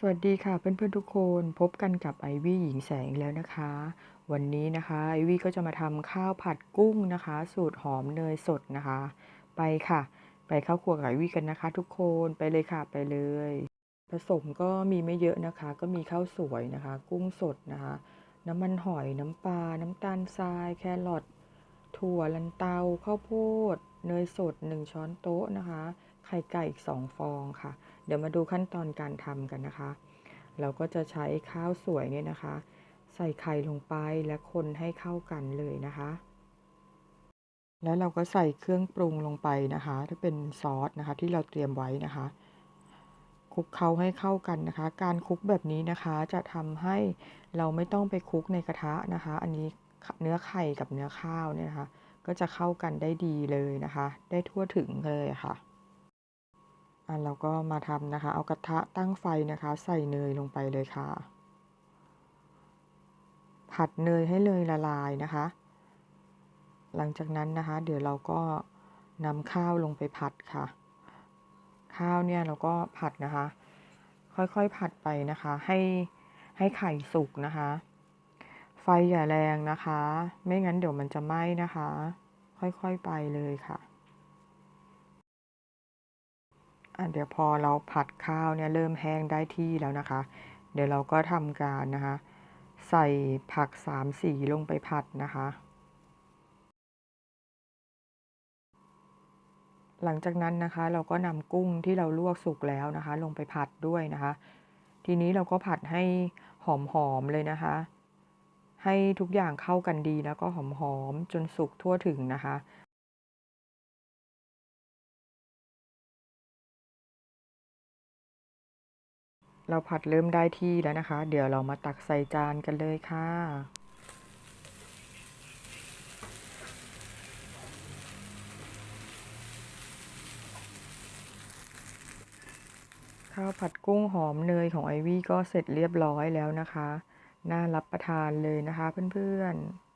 สวัสดีค่ะเพื่อนๆทุกคนพบกันกับไอวี่หญิงแสงแล้วนะคะ วันนี้นะคะไอวี่ก็จะมาทำข้าวผัดกุ้งนะคะ สูตรหอมเนยสดนะคะ ไปค่ะ ไปเข้าครัวกับไอวี่กันนะคะ ทุกคนไปเลยค่ะไปเลย ผสมก็มีไม่เยอะนะคะ ก็มีข้าวสวยนะคะ กุ้งสดนะคะ น้ำมันหอยน้ำปลาน้ำตาลทราย แครอทถั่วลันเตาข้าวโพด เนยสด 1 ช้อนโต๊ะนะคะ ไข่ไก่อีก 2 ฟองค่ะ เดี๋ยวมาดูขั้นตอนการทำกันนะคะ เราก็จะใช้ข้าวสวยเนี่ยนะคะ ใส่ไข่ลงไปและคนให้เข้ากันเลยนะคะ แล้วเราก็ใส่เครื่องปรุงลงไปนะคะที่เป็นซอสนะคะที่เราเตรียมไว้นะคะคลุกเคล้าให้เข้ากันนะคะ การคลุกแบบนี้นะคะจะทำให้เราไม่ต้องไปคลุกในกระทะนะคะ อันนี้เนื้อไข่กับเนื้อข้าวเนี่ยนะคะ ก็จะเข้ากันได้ดีเลยนะคะ ได้ทั่วถึงเลยค่ะอะเราก็มาทำนะคะ เอากระทะตั้งไฟนะคะ ใส่เนยลงไปเลยค่ะ ผัดเนยให้เนยละลายนะคะ หลังจากนั้นนะคะ เดี๋ยวเราก็นำข้าวลงไปผัดค่ะ ข้าวเนี่ยเราก็ผัดนะคะ ค่อยๆผัดไปนะคะ ให้ให้ไข่สุกนะคะ ไฟอย่าแรงนะคะ ไม่งั้นเดี๋ยวมันจะไหม้นะคะ ค่อยๆไปเลยค่ะอะเดี๋ยวพอเราผัดข้าวเนี่ยเริ่มแห้งได้ที่แล้วนะคะ เดี๋ยวเราก็ทำการนะคะ ใส่ผักสามสีลงไปผัดนะคะ หลังจากนั้นนะคะเราก็นำกุ้งที่เราลวกสุกแล้วนะคะ ลงไปผัดด้วยนะคะ ทีนี้เราก็ผัดให้หอมๆเลยนะคะ ให้ทุกอย่างเข้ากันดีแล้วก็หอมๆจนสุกทั่วถึงนะคะ เราผัดเริ่มได้ที่แล้วนะคะ เดี๋ยวเรามาตักใส่จานกันเลยค่ะข้าวผัดกุ้งหอมเนยของไอวี่ก็เสร็จเรียบร้อยแล้วนะคะ น่ารับประทานเลยนะคะเพื่อนๆ